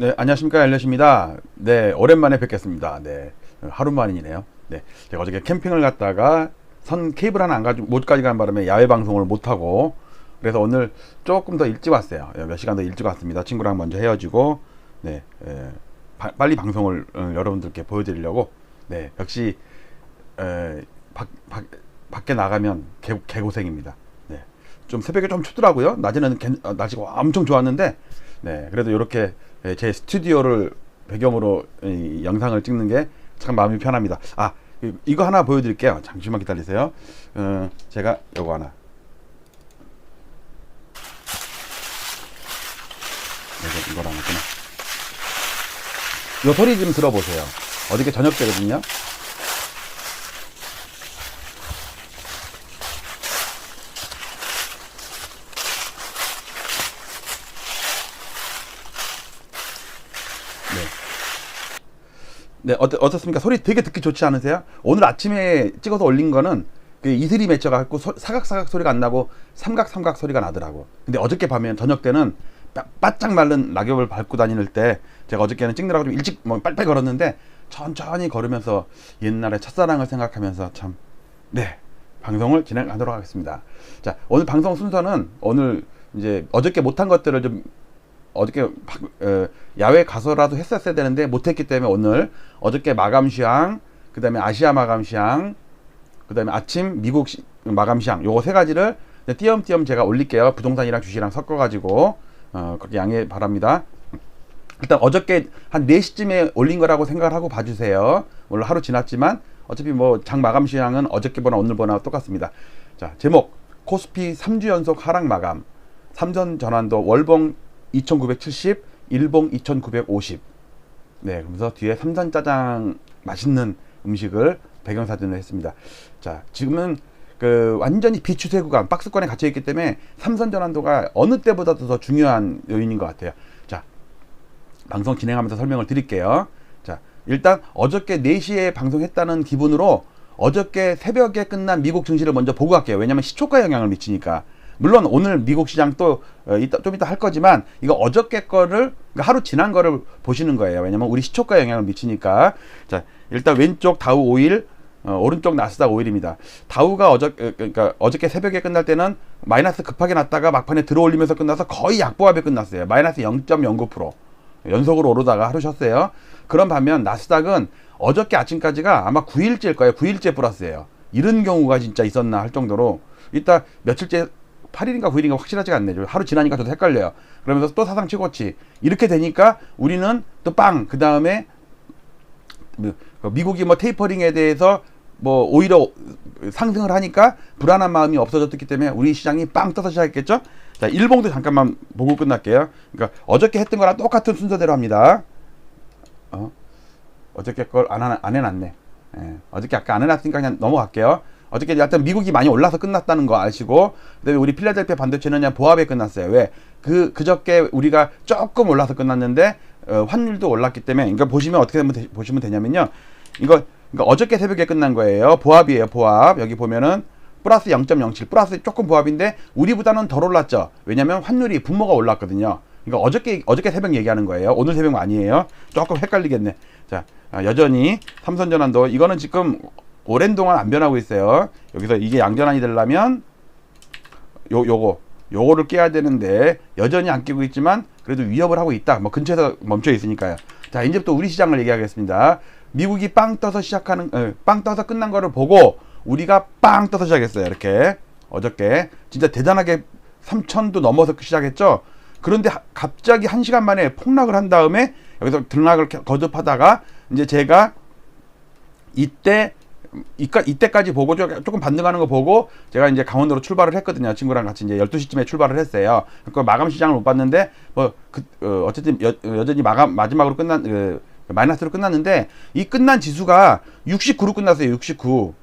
네, 안녕하십니까. 엘렛입니다. 네, 오랜만에 뵙겠습니다. 네, 하루 만이네요. 네, 제가 어저께 캠핑을 갔다가 선 케이블 하나 안 가지고 못 가져간 바람에 야외 방송을 못 하고 그래서 오늘 조금 더 일찍 왔어요. 몇 시간 더 일찍 왔습니다. 친구랑 먼저 헤어지고 네, 에, 바- 빨리 방송을 어, 여러분들께 보여드리려고 네, 역시 에, 밖, 밖, 밖에 나가면 개, 개고생입니다. 네, 좀 새벽에 좀 춥더라고요. 낮에는 괜- 어, 날씨가 엄청 좋았는데 네, 그래도 이렇게 예, 제 스튜디오를 배경으로 이 영상을 찍는 게 참 마음이 편합니다. 아, 이- 이거 하나 보여드릴게요. 잠시만 기다리세요. 어, 제가 요거 하나. 이거, 하나 끊어. 요 소리 좀 들어보세요. 어저께 저녁 때거든요. 네, 어떠, 어떻습니까? 소리 되게 듣기 좋지 않으세요? 오늘 아침에 찍어서 올린 거는 그 이슬이 맺혀갖고 소- 사각사각 소리가 안 나고 삼각삼각 소리가 나더라고. 근데 어저께 밤에 저녁 때는 바, 바짝 마른 낙엽을 밟고 다닐 때 제가 어저께는 찍느라고 좀 일찍 뭐 빨빨 걸었는데 천천히 걸으면서 옛날의 첫사랑을 생각하면서 참 네. 방송을 진행하도록 하겠습니다. 자, 오늘 방송 순서는 오늘 이제 어저께 못한 것들을 좀 어저께 야외 가서라도 했었어야 되는데 못했기 때문에 오늘 어저께 마감 시황, 그 다음에 아시아 마감 시황, 그 다음에 아침 미국 시, 마감 시황 요거 세 가지를 띄엄띄엄 제가 올릴게요. 부동산이랑 주식이랑 섞어가지고 어, 그렇게 양해 바랍니다. 일단 어저께 한 4시쯤에 올린 거라고 생각을 하고 봐주세요. 물론 하루 지났지만 어차피 뭐 장 마감 시황은 어저께보나 오늘보나 똑같습니다. 자, 제목 코스피 3주 연속 하락 마감. 삼선 전환도 월봉 2970, 일봉 2950. 네, 그러면서 뒤에 삼선 짜장 맛있는 음식을 배경 사진을 했습니다. 자, 지금은 그 완전히 비추세 구간, 박스권에 갇혀 있기 때문에 삼선 전환도가 어느 때보다도 더 중요한 요인인 것 같아요. 자, 방송 진행하면서 설명을 드릴게요. 자, 일단 어저께 4시에 방송했다는 기분으로 어저께 새벽에 끝난 미국 증시를 먼저 보고 갈게요. 왜냐면 시초가 영향을 미치니까. 물론 오늘 미국 시장 또 어, 이따 좀 이따 할 거지만 이거 어저께 거를 그러니까 하루 지난 거를 보시는 거예요. 왜냐면 우리 시초가 영향을 미치니까. 자, 일단 왼쪽 다우 5일 어, 오른쪽 나스닥 5일입니다. 다우가 어저 어, 그러니까 어저께 새벽에 끝날 때는 마이너스 급하게 났다가 막판에 들어올리면서 끝나서 거의 약보합에 끝났어요. 마이너스 0.09%. 연속으로 오르다가 하루 쉬었어요. 그런 반면 나스닥은 어저께 아침까지가 아마 9일째일 거예요. 9일째 플러스예요. 이런 경우가 진짜 있었나 할 정도로 이따 며칠째 8일인가 9일인가 확실하지가 않네요. 하루 지나니까 저도 헷갈려요. 그러면서 또 사상 최고치. 이렇게 되니까 우리는 또 빵. 그 다음에 뭐, 미국이 뭐 테이퍼링에 대해서 뭐 오히려 상승을 하니까 불안한 마음이 없어졌기 때문에 우리 시장이 빵 떠서 시작했겠죠? 자, 일봉도 잠깐만 보고 끝날게요. 그러니까 어저께 했던 거랑 똑같은 순서대로 합니다. 어? 어저께 걸 안 안 해놨네. 예, 어저께 아까 안 해놨으니까 그냥 넘어갈게요. 어저께 하여튼 미국이 많이 올라서 끝났다는 거 아시고, 그다음에 우리 필라델피아 반도체는 보합에 끝났어요. 왜? 그 그저께 우리가 조금 올라서 끝났는데 어, 환율도 올랐기 때문에, 그러니까 보시면 어떻게 되면 되- 보시면 되냐면요. 이거 그러니까 어저께 새벽에 끝난 거예요. 보합이에요. 보합 여기 보면은 플러스 0.07 플러스 조금 보합인데 우리보다는 덜 올랐죠. 왜냐면 환율이 분모가 올랐거든요. 그러니까 어저께 어저께 새벽 얘기하는 거예요. 오늘 새벽 아니에요. 조금 헷갈리겠네. 자, 아, 여전히 삼선 전환도 이거는 지금 오랜 동안 안 변하고 있어요. 여기서 이게 양전환이 되려면 요 요거 요거를 깨야 되는데 여전히 안 깨고 있지만 그래도 위협을 하고 있다. 뭐 근처에서 멈춰 있으니까요. 자, 이제부터 우리 시장을 얘기하겠습니다. 미국이 빵 떠서 시작하는 어, 빵 떠서 끝난 거를 보고 우리가 빵 떠서 시작했어요. 이렇게 어저께 진짜 대단하게 3천도 넘어서 시작했죠. 그런데 하- 갑자기 한 시간 만에 폭락을 한 다음에 여기서 등락을 겨- 거듭하다가 이제 제가 이때 이까, 이때까지 보고 조- 조금 반등하는 거 보고 제가 이제 강원도로 출발을 했거든요. 친구랑 같이 이제 12시쯤에 출발을 했어요. 그 마감 시장을 못 봤는데 뭐 그, 어, 어쨌든 여, 여전히 마감 마지막으로 끝난 그, 마이너스로 끝났는데 이 끝난 지수가 69로 끝났어요. 69.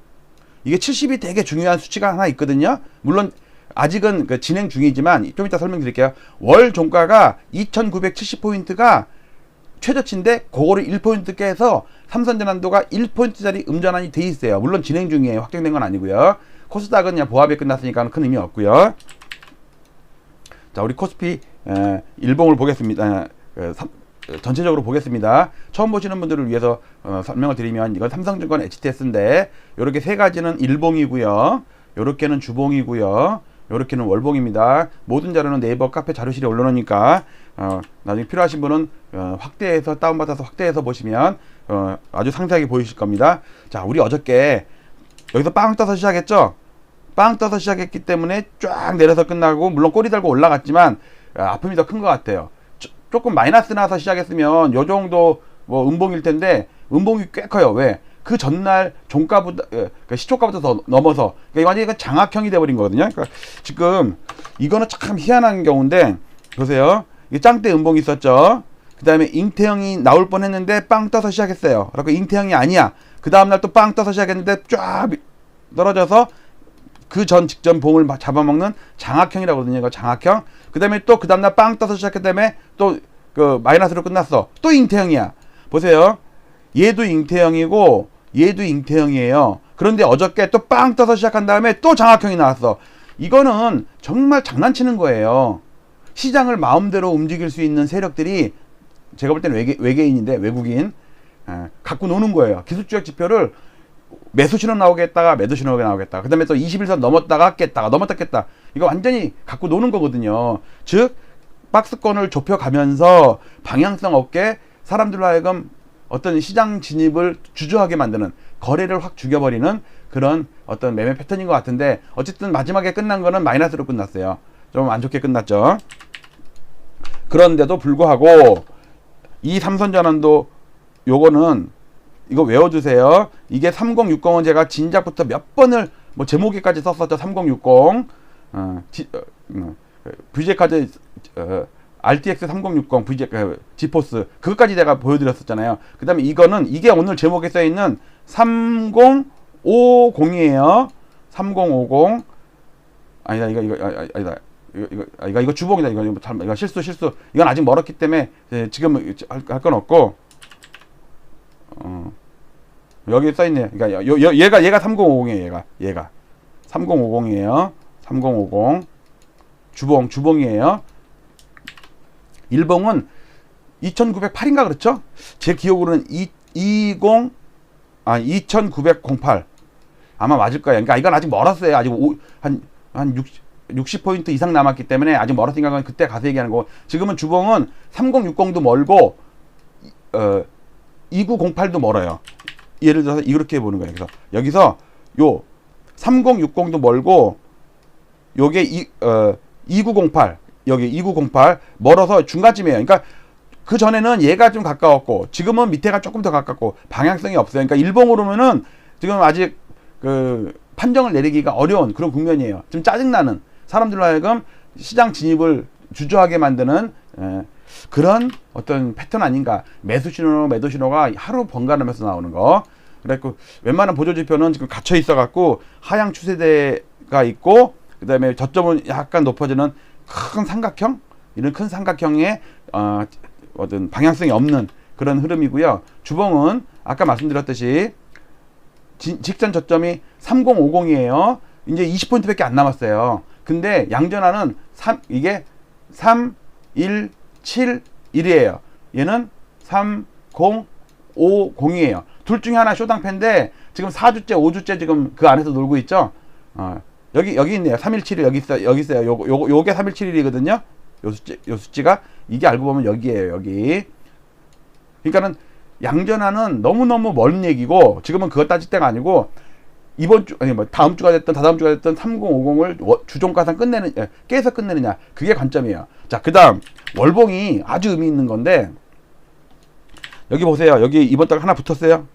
이게 70이 되게 중요한 수치가 하나 있거든요. 물론 아직은 그 진행 중이지만 좀 이따 설명드릴게요. 월 종가가 2,970 포인트가 최저치인데 그거를 1포인트 깨서 삼선전환도가 1포인트짜리 음전환이 돼 있어요. 물론 진행 중이에요. 확정된 건 아니고요. 코스닥은 그냥 보합에 끝났으니까 큰 의미 없고요. 자, 우리 코스피 에, 일봉을 보겠습니다. 에, 그 삼- 전체적으로 보겠습니다. 처음 보시는 분들을 위해서 어, 설명을 드리면 이건 삼성증권 HTS인데 이렇게 세 가지는 일봉이고요. 요렇게는 주봉이고요. 요렇게는 월봉입니다. 모든 자료는 네이버 카페 자료실에 올려놓으니까 어, 나중에 필요하신 분은 어, 확대해서 다운받아서 확대해서 보시면 어, 아주 상세하게 보이실 겁니다. 자, 우리 어저께 여기서 빵 떠서 시작했죠? 빵 떠서 시작했기 때문에 쫙 내려서 끝나고 물론 꼬리 달고 올라갔지만 아, 아픔이 더 큰 것 같아요. 조, 조금 마이너스 나서 시작했으면 요 정도 뭐 음봉일 텐데 음봉이 꽤 커요. 왜? 그 전날 종가보다 예, 그 시초가보다 더 넘어서 그러니까 완전히 장악형이 돼버린 거거든요. 그러니까 지금 이거는 참 희한한 경우인데 보세요. 이 짱대 음봉이 있었죠. 그 다음에 잉태형이 나올 뻔했는데 빵 떠서 시작했어요. 그리고 잉태형이 아니야. 그 다음날 또 빵 떠서 시작했는데 쫙 떨어져서 그 전 직전 봉을 막 잡아먹는 장악형이라고 하거든요. 장악형. 그 다음에 또 그 다음날 빵 떠서 시작했기 때문에 또 그 마이너스로 끝났어. 또 잉태형이야. 보세요. 얘도 잉태형이고 얘도 잉태형이에요. 그런데 어저께 또 빵 떠서 시작한 다음에 또 장악형이 나왔어. 이거는 정말 장난치는 거예요. 시장을 마음대로 움직일 수 있는 세력들이 제가 볼 때는 외계, 외계인인데 외국인 에, 갖고 노는 거예요. 기술주역 지표를 매수 신호 나오겠다가 매도 신호가 나오겠다. 그 다음에 또 21선 넘었다가 깼다가 넘었다 깼다. 이거 완전히 갖고 노는 거거든요. 즉, 박스권을 좁혀가면서 방향성 없게 사람들로 하여금 어떤 시장 진입을 주저하게 만드는 거래를 확 죽여버리는 그런 어떤 매매 패턴인 것 같은데 어쨌든 마지막에 끝난 거는 마이너스로 끝났어요. 좀 안 좋게 끝났죠. 그런데도 불구하고 이 삼선 전환도 요거는 이거 외워주세요. 이게 3060은 제가 진작부터 몇 번을 뭐 제목에까지 썼었죠. 3060 어, 지, 어, 어, VJ까지 어, RTX 3060 VJ 어, 지포스 그것까지 내가 보여드렸었잖아요. 그 다음에 이거는 이게 오늘 제목에 써 있는 3050이에요. 3050 아니다 이거 이거 아, 아, 아니다 이거 이거 아, 이거 이거 주봉이다 이거 이거, 잘, 이거 실수 실수 이건 아직 멀었기 때문에 예, 지금 할 건 없고 어 여기 써 있네요. 그러니까 요, 요, 얘가 얘가 3050이에요. 얘가 얘가 3050이에요. 3050 주봉 주봉이에요. 일봉은 2908인가 그렇죠? 제 기억으로는 2, 20 아, 2908 아마 맞을 거예요. 그러니까 이건 아직 멀었어요. 아직 한한 60, 60포인트 이상 남았기 때문에 아직 멀었으니까 그건 그때 가서 얘기하는 거고 지금은 주봉은 3060도 멀고 어 2908도 멀어요. 예를 들어서 이렇게 보는 거예요. 그래서 여기서 요 3060도 멀고 요게 이, 어, 2908 여기 2908 멀어서 중간쯤이에요. 그러니까 그 전에는 얘가 좀 가까웠고 지금은 밑에가 조금 더 가깝고 방향성이 없어요. 그러니까 일봉으로면은 지금 아직 그 판정을 내리기가 어려운 그런 국면이에요. 좀 짜증나는 사람들로 하여금 시장 진입을 주저하게 만드는 에, 그런 어떤 패턴 아닌가. 매수 신호, 매도 신호가 하루 번갈아면서 나오는 거. 그래갖고 웬만한 보조 지표는 지금 갇혀 있어 갖고 하향 추세대가 있고 그다음에 저점은 약간 높아지는 큰 삼각형 이런 큰 삼각형의 어, 어떤 방향성이 없는 그런 흐름이고요. 주봉은 아까 말씀드렸듯이 지, 직전 저점이 3050이에요. 이제 20포인트밖에 안 남았어요. 근데 양전환은 3 이게 3 1 7 1이에요. 얘는 3 0 5 0이에요. 둘 중에 하나 쇼당패인데 지금 4주째, 5주째 지금 그 안에서 놀고 있죠. 어, 여기 여기 있네요. 317이 여기 있어 여기 있어요. 요거 요거 요게 317일이거든요. 요 수치 요 수치가 이게 알고 보면 여기에요. 여기. 그러니까는 양전환은 너무너무 먼 얘기고 지금은 그것 따질 때가 아니고 이번 주 아니 뭐 다음 주가 됐든 다다음 주가 됐든 3050을 주종가상 끝내는 예, 깨서 끝내느냐 그게 관점이에요. 자, 그다음 월봉이 아주 의미 있는 건데 여기 보세요. 여기 이번 달 하나 붙었어요.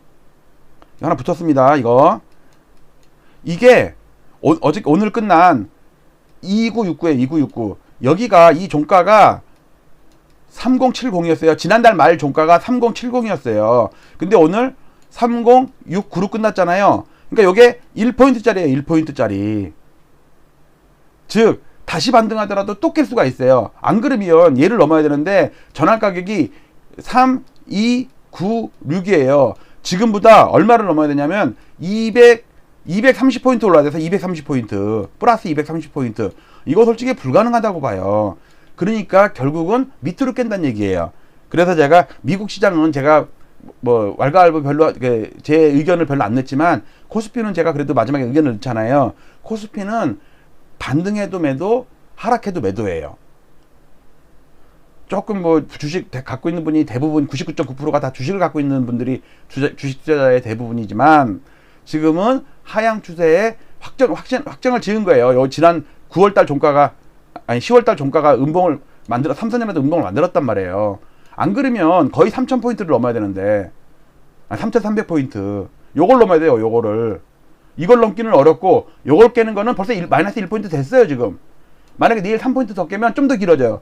하나 붙었습니다. 이거 이게 오, 어제 오늘 끝난 2969에 2969 여기가 이 종가가 3070이었어요. 지난달 말 종가가 3070이었어요. 근데 오늘 3069로 끝났잖아요. 그러니까 요게 1포인트짜리예요. 1포인트짜리. 즉 다시 반등하더라도 또 깰 수가 있어요. 안 그러면 얘를 넘어야 되는데 전환 가격이 3, 2, 9, 6이에요. 지금보다 얼마를 넘어야 되냐면 200 230포인트 올라야 돼서 230포인트 플러스 230포인트 이거 솔직히 불가능하다고 봐요. 그러니까 결국은 밑으로 깬다는 얘기예요. 그래서 제가 미국 시장은 제가 뭐 왈가왈부 별로 그제 의견을 별로 안 냈지만 코스피는 제가 그래도 마지막에 의견을 넣잖아요. 코스피는 반등해도 매도, 하락해도 매도예요. 조금 뭐 주식 대- 갖고 있는 분이 대부분 99.9%가 다 주식을 갖고 있는 분들이 주식 투자자의 대부분이지만 지금은 하향 추세에 확정 확정 확정을 지은 거예요. 요 지난 9월달 종가가 아니 10월달 종가가 음봉을 만들어 3, 4년에도 음봉을 만들었단 말이에요. 안 그러면 거의 3,000 포인트를 넘어야 되는데 아, 3,300 포인트 요걸 넘어야 돼요. 요거를 이걸 넘기는 어렵고 요걸 깨는 거는 벌써 일- 마이너스 1 포인트 됐어요 지금. 만약에 내일 3 포인트 더 깨면 좀 더 길어져요.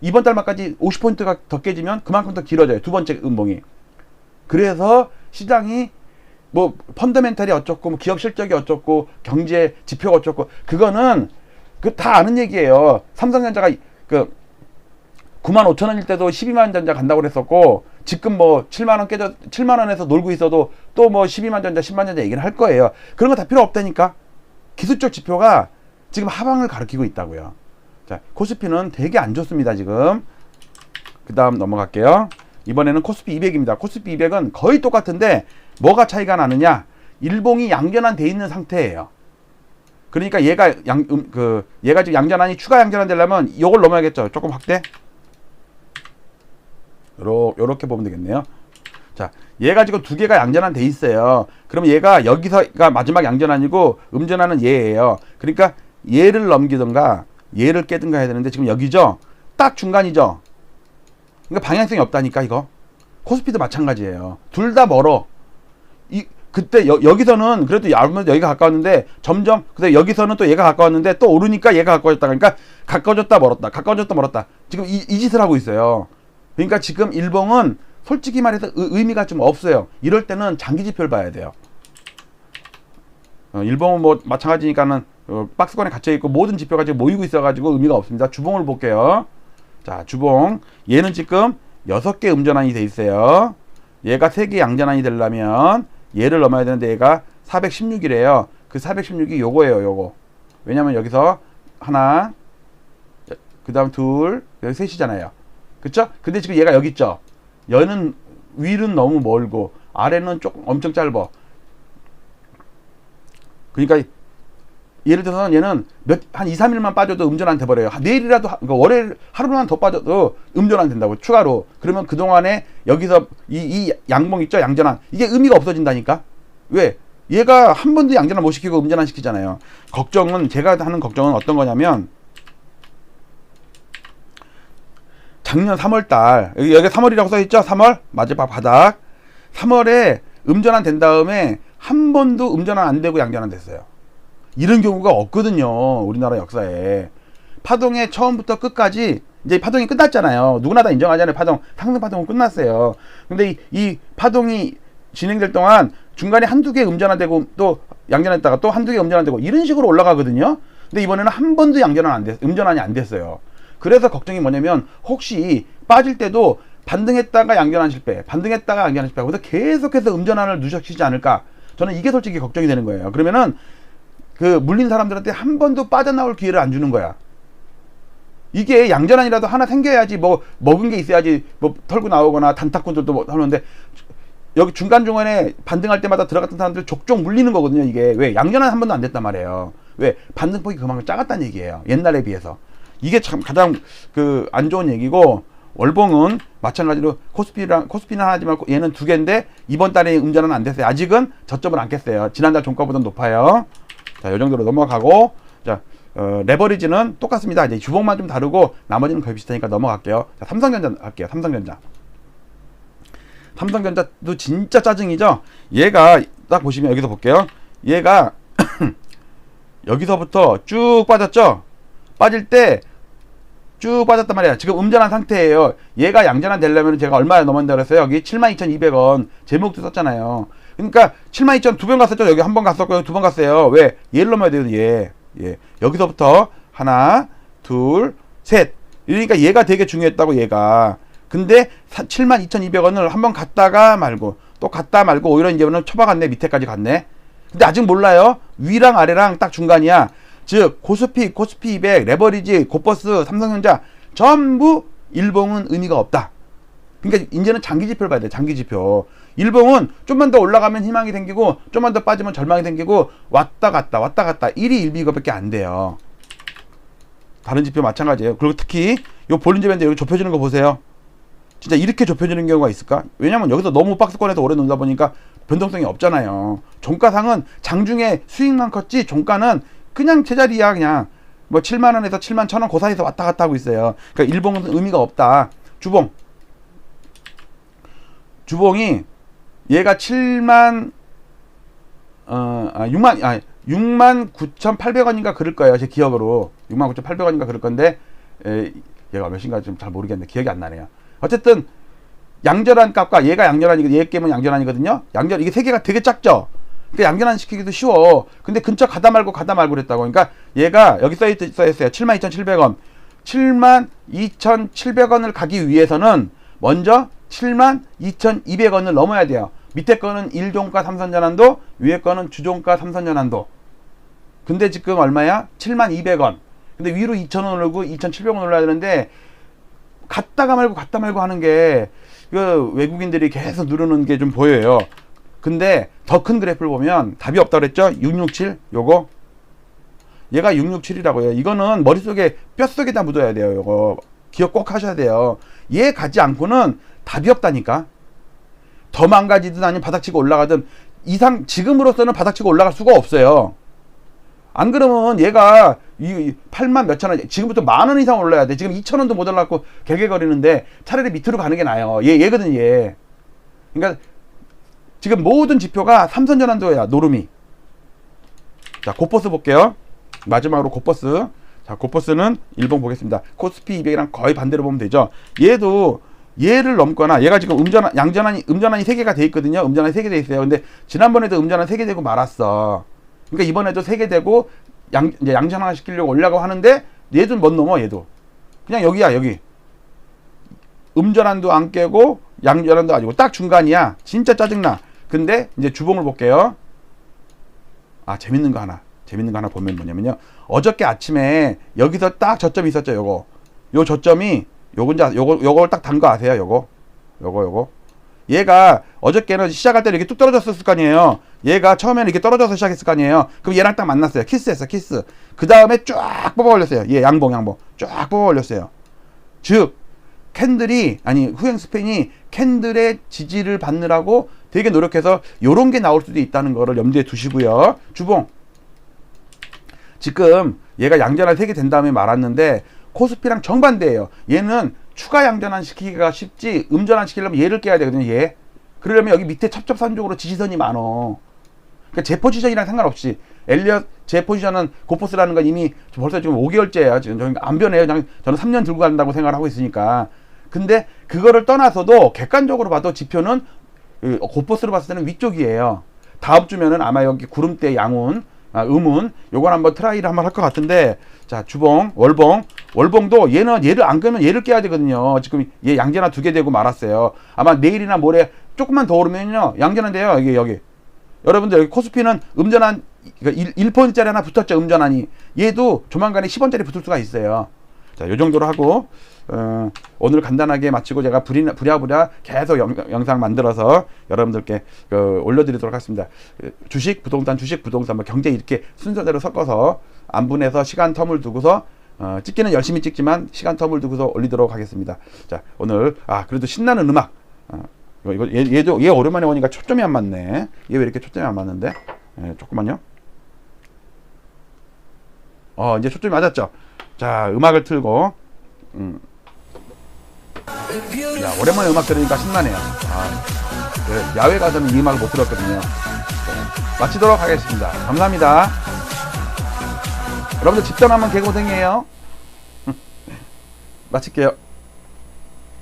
이번 달 말까지 50 포인트가 더 깨지면 그만큼 더 길어져요. 두 번째 음봉이. 그래서 시장이 뭐 펀더멘탈이 어쩌고 뭐 기업 실적이 어쩌고 경제 지표가 어쩌고 그거는 그 다 아는 얘기예요. 삼성전자가 그 9만 5천 원일 때도 12만 전자 간다고 그랬었고 지금 뭐 7만 원 깨져 7만 원에서 놀고 있어도 또 뭐 12만 전자 10만 전자 얘기를 할 거예요. 그런 거 다 필요 없다니까. 기술적 지표가 지금 하방을 가리키고 있다고요. 자, 코스피는 되게 안 좋습니다, 지금. 그다음 넘어갈게요. 이번에는 코스피 200입니다. 코스피 200은 거의 똑같은데 뭐가 차이가 나느냐? 일봉이 양전환 돼 있는 상태예요. 그러니까 얘가 양, 음, 그, 얘가 지금 양전환이 추가 양전환 되려면 이걸 넘어야겠죠. 조금 확대. 요렇게 보면 되겠네요. 자, 얘가 지금 두 개가 양전환 돼 있어요. 그럼 얘가 여기서가 마지막 양전환이고 음전환은 얘예요. 그러니까 얘를 넘기든가 얘를 깨든가 해야 되는데 지금 여기죠. 딱 중간이죠. 그러니까 방향성이 없다니까 이거. 코스피도 마찬가지예요. 둘 다 멀어. 이 그때 여, 여기서는 그래도 아무래도 여기가 가까웠는데 점점 근데 여기서는 또 얘가 가까웠는데 또 오르니까 얘가 가까워졌다. 그러니까 가까워졌다 멀었다. 가까워졌다 멀었다. 지금 이, 이 짓을 하고 있어요. 그러니까 지금 일봉은 솔직히 말해서 의, 의미가 좀 없어요. 이럴 때는 장기 지표를 봐야 돼요. 어, 일봉은 뭐 마찬가지니까는 어, 박스권에 갇혀 있고 모든 지표가 지금 모이고 있어 가지고 의미가 없습니다. 주봉을 볼게요. 자, 주봉 얘는 지금 여섯 개 음전환이 돼 있어요. 얘가 세 개 양전환이 되려면 얘를 넘어야 되는데 얘가 416이래요. 그 416이 요거예요, 요거. 왜냐면 여기서 하나, 그 다음 둘, 여기 셋이잖아요. 그쵸? 근데 지금 얘가 여기 있죠? 얘는 위는 너무 멀고 아래는 조금 엄청 짧아. 그러니까 예를 들어서 얘는 몇 한 2, 3일만 빠져도 음전환 돼 버려요. 내일이라도 하- 그러니까 월요일 하루만 더 빠져도 음전환 된다고 추가로. 그러면 그동안에 여기서 이, 이 양봉 있죠? 양전환. 이게 의미가 없어진다니까. 왜? 얘가 한 번도 양전환 못 시키고 음전환 시키잖아요. 걱정은 제가 하는 걱정은 어떤 거냐면 작년 3월 달 여기, 여기 3월이라고 써 있죠? 3월 마지막 바닥 3월에 음전환 된 다음에 한 번도 음전환 안 되고 양전환 됐어요. 이런 경우가 없거든요. 우리나라 역사에. 파동의 처음부터 끝까지 이제 파동이 끝났잖아요. 누구나 다 인정하잖아요. 파동. 상승 파동은 끝났어요. 근데 이, 이 파동이 진행될 동안 중간에 한두 개 음전환되고 또 양전했다가 또 한두 개 음전환되고 이런 식으로 올라가거든요. 근데 이번에는 한 번도 양전환 안 됐, 음전환이 안 됐어요. 그래서 걱정이 뭐냐면 혹시 빠질 때도 반등했다가 양전환 실패, 반등했다가 양전환 실패, 그래서 계속해서 음전환을 누적시키지 않을까? 저는 이게 솔직히 걱정이 되는 거예요. 그러면은 그 물린 사람들한테 한 번도 빠져나올 기회를 안 주는 거야. 이게 양전환이라도 하나 생겨야지 뭐 먹은 게 있어야지 뭐 털고 나오거나 단타꾼들도 뭐 하는데 여기 중간 중간에 반등할 때마다 들어갔던 사람들 족족 물리는 거거든요. 이게 왜 양전환 한 번도 안 됐단 말이에요. 왜 반등폭이 그만큼 작았다는 얘기예요. 옛날에 비해서 이게 참 가장 그 안 좋은 얘기고 월봉은 마찬가지로 코스피랑 코스피는 하나지만 얘는 두 개인데 이번 달에 음전환 안 됐어요. 아직은 저점을 안 깼어요. 지난달 종가보다 높아요. 자, 이 정도로 넘어가고 자, 어, 레버리지는 똑같습니다. 이제 주봉만 좀 다르고 나머지는 거의 비슷하니까 넘어갈게요. 자, 삼성전자 할게요. 삼성전자. 삼성전자도 진짜 짜증이죠. 얘가 딱 보시면 여기서 볼게요. 얘가 여기서부터 쭉 빠졌죠. 빠질 때 쭉 빠졌단 말이야. 지금 음전한 상태예요. 얘가 양전환 되려면 제가 얼마에 넘었는다 그랬어요? 여기 72,200원 제목도 썼잖아요. 그러니까 72,000 두 번 갔었죠. 여기 한 번 갔었고 두 번 갔어요. 왜? 얘를 넘어야 돼요. 얘. 예. 여기서부터 하나, 둘, 셋. 그러니까 얘가 되게 중요했다고 얘가. 근데 72,200원을 한 번 갔다가 말고 또 갔다 말고 오히려 이제는 쳐박았네. 밑에까지 갔네. 근데 아직 몰라요. 위랑 아래랑 딱 중간이야. 즉 고스피, 코스피 200, 레버리지, 고버스, 삼성전자 전부 일봉은 의미가 없다. 그러니까 이제는 장기 지표를 봐야 돼. 장기 지표. 일봉은 좀만 더 올라가면 희망이 생기고 좀만 더 빠지면 절망이 생기고 왔다 갔다 왔다 갔다 1이 1비 이거밖에 안 돼요. 다른 지표 마찬가지예요. 그리고 특히 요 볼린저 밴드 여기 좁혀지는 거 보세요. 진짜 이렇게 좁혀지는 경우가 있을까? 왜냐면 여기서 너무 박스권에서 오래 놀다 보니까 변동성이 없잖아요. 종가상은 장중에 수익만 컸지 종가는 그냥 제자리야 그냥 뭐 7만 원에서 7만 천원그 사이에서 왔다 갔다 하고 있어요. 그러니까 일봉은 의미가 없다. 주봉 주봉이 얘가 7만 어, 아, 6만 아 6만 9,800원인가 그럴 거예요. 제 기억으로 6만 9,800원인가 그럴 건데 에, 얘가 몇인가 좀 잘 모르겠네. 기억이 안 나네요. 어쨌든 양절한 값과 얘가 양절한이거든. 얘 게임은 양절한이거든요. 양절 이게 세 개가 되게 작죠. 그러니까 양전환 시키기도 쉬워. 근데 근처 가다 말고 가다 말고 그랬다고. 그러니까 얘가 여기 써, 있, 써 있어요. 72,700원. 72,700원을 가기 위해서는 먼저 72,200원을 넘어야 돼요. 밑에 거는 1종가 삼선전환도, 위에 거는 주종가 삼선전환도. 근데 지금 얼마야? 7200원. 근데 위로 2,000원 오르고 2,700원 올라야 되는데 갔다가 말고 갔다 말고 하는 게 이거 외국인들이 계속 누르는 게 좀 보여요. 근데 더 큰 그래프를 보면 답이 없다 그랬죠? 667 요거 얘가 667이라고요. 이거는 머릿속에 뼛속에 다 묻어야 돼요. 요거 기억 꼭 하셔야 돼요. 얘 가지 않고는 답이 없다니까. 더 망가지든 아니면 바닥치고 올라가든 이상 지금으로서는 바닥치고 올라갈 수가 없어요. 안 그러면 얘가 이 8만 몇천 원 지금부터 만 원 이상 올라야 돼. 지금 2천 원도 못 올라갖고 개개거리는데 차라리 밑으로 가는 게 나아요. 얘 얘거든 얘. 그러니까 지금 모든 지표가 삼선 전환도야 노름이. 자 고버스 볼게요. 마지막으로 고버스. 자 고버스는 일봉 보겠습니다. 코스피 200이랑 거의 반대로 보면 되죠. 얘도 얘를 넘거나 얘가 지금 음전환 양전환이 음전환이 세 개가 돼 있거든요. 음전환이 세개돼 있어요. 근데 지난번에도 음전환 세개 되고 말았어. 그러니까 이번에도 세개 되고 양 이제 양전환 시키려고 올라가고 하는데 얘도 못 넘어 얘도. 그냥 여기야 여기. 음전환도 안 깨고 양전환도 아니고 딱 중간이야. 진짜 짜증나. 근데 이제 주봉을 볼게요. 아 재밌는 거 하나. 재밌는 거 하나 보면 뭐냐면요. 어저께 아침에 여기서 딱 저점이 있었죠. 요거. 요 저점이 요건 자 요거 요걸 딱 단 거 아세요? 요거. 요거 요거. 얘가 어저께는 시작할 때 이렇게 뚝 떨어졌을 거 아니에요. 얘가 처음에는 이렇게 떨어져서 시작했을 거 아니에요. 그럼 얘랑 딱 만났어요. 키스했어, 키스. 그 다음에 쫙 뽑아 올렸어요. 얘 양봉, 양봉. 쫙 뽑아 올렸어요. 즉, 캔들이, 아니, 후행 스팬이 캔들의 지지를 받느라고 되게 노력해서 요런 게 나올 수도 있다는 거를 염두에 두시고요. 주봉. 지금 얘가 양전환 3개 된 다음에 말았는데 코스피랑 정반대예요. 얘는 추가 양전환 시키기가 쉽지 음전환 시키려면 얘를 깨야 되거든요. 얘. 그러려면 여기 밑에 첩첩산중으로 지지선이 많어. 그러니까 제 포지션이랑 상관없이 엘리엇 제 포지션은 고포스라는 건 이미 벌써 지금 5개월째야. 지금 저는 안 변해요. 그냥 저는 3년 들고 간다고 생각을 하고 있으니까. 근데 그거를 떠나서도 객관적으로 봐도 지표는 그 고포스로 봤을 때는 위쪽이에요. 다음 주면은 아마 여기 구름대 양운 아, 음운 요건 한번 트라이를 한번 할 것 같은데 자 주봉 월봉. 월봉도 얘는 얘를 안 끄면 얘를 깨야 되거든요. 지금 얘 양전화 두개 되고 말았어요. 아마 내일이나 모레 조금만 더 오르면요 돼요 여기 여기. 여러분들 여기 코스피는 음전환 1, 1%짜리 하나 붙었죠 음전환이. 얘도 조만간에 10원짜리 붙을 수가 있어요. 자 요 정도로 하고 어, 오늘 간단하게 마치고 제가 부리나, 부랴부랴 계속 영, 영상 만들어서 여러분들께 그, 올려드리도록 하겠습니다. 그, 주식, 부동산, 주식, 부동산, 뭐 경제 이렇게 순서대로 섞어서 안 분해서 시간 텀을 두고서 어, 찍기는 열심히 찍지만 시간 텀을 두고서 올리도록 하겠습니다. 자 오늘 아 그래도 신나는 음악 어, 이거 얘, 얘도 얘 오랜만에 오니까 초점이 안 맞네. 얘 왜 이렇게 초점이 안 맞는데? 예, 조금만요. 어 이제 초점이 맞았죠. 자 음악을 틀고 음. 야 오랜만에 음악 들으니까 신나네요. 아, 네, 야외 가서는 이 음악을 못 들었거든요. 네, 마치도록 하겠습니다. 감사합니다. 여러분들 집단 한번 개고생해요. 마칠게요.